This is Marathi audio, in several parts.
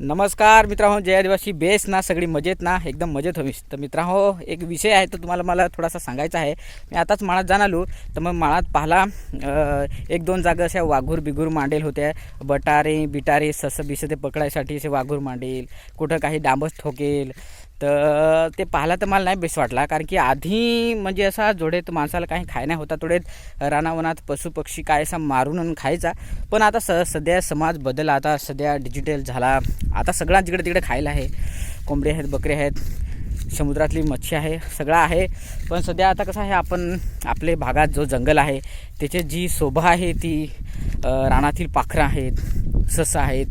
नमस्कार मित्रांनो जय आदिवासी. बेस ना सगळी मजेत ना? एकदम मजेत हवी तर मित्रांनो एक विषय आहे तर तुम्हाला मला थोडासा सांगायचा आहे. मी आताच माळात जाणालो आलो तर मग माळात पाहला एक दोन जागा अशा वाघूर बिघूर मांडेल होत्या. बटारे बिटारे सस बिस ते पकडायसाठी असे वाघूर मांडेल. कुठं काही डांबस ठोकेल. तर ते पाहिला तर मला नाही बेस वाटला कारण की आधी म्हणजे असा जोडेत माणसाला काही खाय नाही होता तोडेत रानावनात पशुपक्षी काय असा मारून खायचा. पण आता स सध्या समाज बदलला आता सध्या डिजिटल झाला. आता सगळा जिकडे तिकडे खायला आहे. कोंबडे आहेत बकरे आहेत समुद्रातली मच्छी आहे सगळं आहे. पण सध्या आता कसं आहे आपण आपले भागात जो जंगल आहे त्याची जी शोभा आहे ती रानातील पाखरं आहेत सस आहेत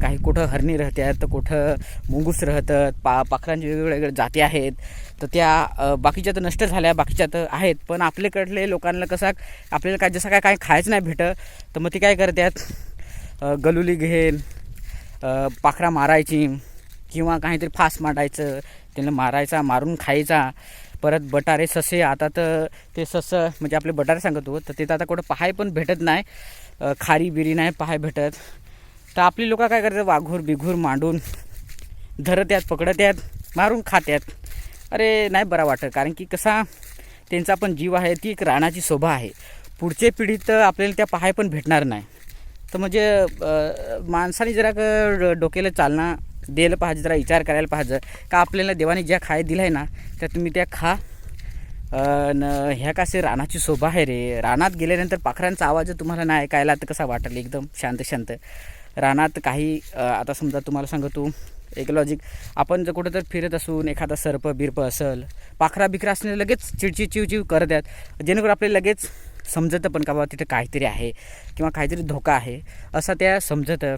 काही कुठं हरणी राहतात तर कुठं मुंगूस राहतात पा पाखरांचे वेगवेगळ्या जाती आहेत. तर त्या बाकीच्या तर नष्ट झाल्या बाकीच्या तर आहेत. पण आपल्याकडले लोकांना कसं आपल्याला काय जसं काय काय खायचं नाही भेटत तर मग ती काय करतात? गलुली घेन पाखरा मारायची किंवा काहीतरी फास मारायचं त्यांना मारायचा मारून खायचा. परत बटारे ससे आता तर ते सस म्हणजे आपले बटारे सांगतो तर ते तर आता कुठं पाहाय पण भेटत नाही. खारी बिरी नाही पाहाय भेटत. तर आपली लोक काय करतात? वाघूर बिघूर मांडून धरत आहेत पकडत आहेत मारून खात्यात. अरे नाही बरा वाटत. कारण की कसा त्यांचा पण जीव आहे ती एक रानाची शोभा आहे. पुढच्या पिढीत आपल्याला त्या पाहाय पण भेटणार नाही. तर म्हणजे माणसाने जरा क- डोक्याला चालना द्यायला पाहिजे जरा विचार करायला पाहिजे. का आपल्याला देवाने ज्या खाय दिलं आहे ना त्या तुम्ही त्या खा. न ह्या कसे रानाची शोभा आहे रे. रानात गेल्यानंतर पाखरांचा आवाज तुम्हाला नाही ऐकायला तर कसा वाटेल? एकदम शांत शांत रानात काही आता समजा तुम्हाला सांगतो एक लॉजिक आपण जर कुठं तर फिरत असून एखादा सर्प बिरप असेल पाखरा बिखरा असणे लगेच चिडचिड चिवचिव करत आहेत. जेणेकरून आपले लगेच समजतं पण का बाबा तिथे काहीतरी आहे किंवा काहीतरी धोका आहे असं त्या समजतं.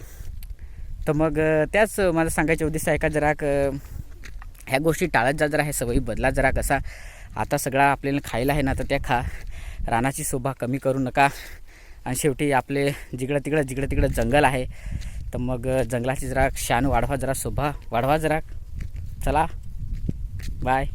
तर मग त्याच मला सांगायचा उद्देश आहे का जरा क- ह्या गोष्टी टाळत जा जरा ह्या सवयी बदला जरा कसा. आता सगळा आपल्याला खायला आहे ना तर त्या खा. रानाची शोभा कमी करू नका. आणि शेवटी आपले जिकडं तिकडं जिकडं तिकडं जंगल आहे तर मग जंगलाची जरा शान वाढवा जरा शोभा वाढवा जरा. चला बाय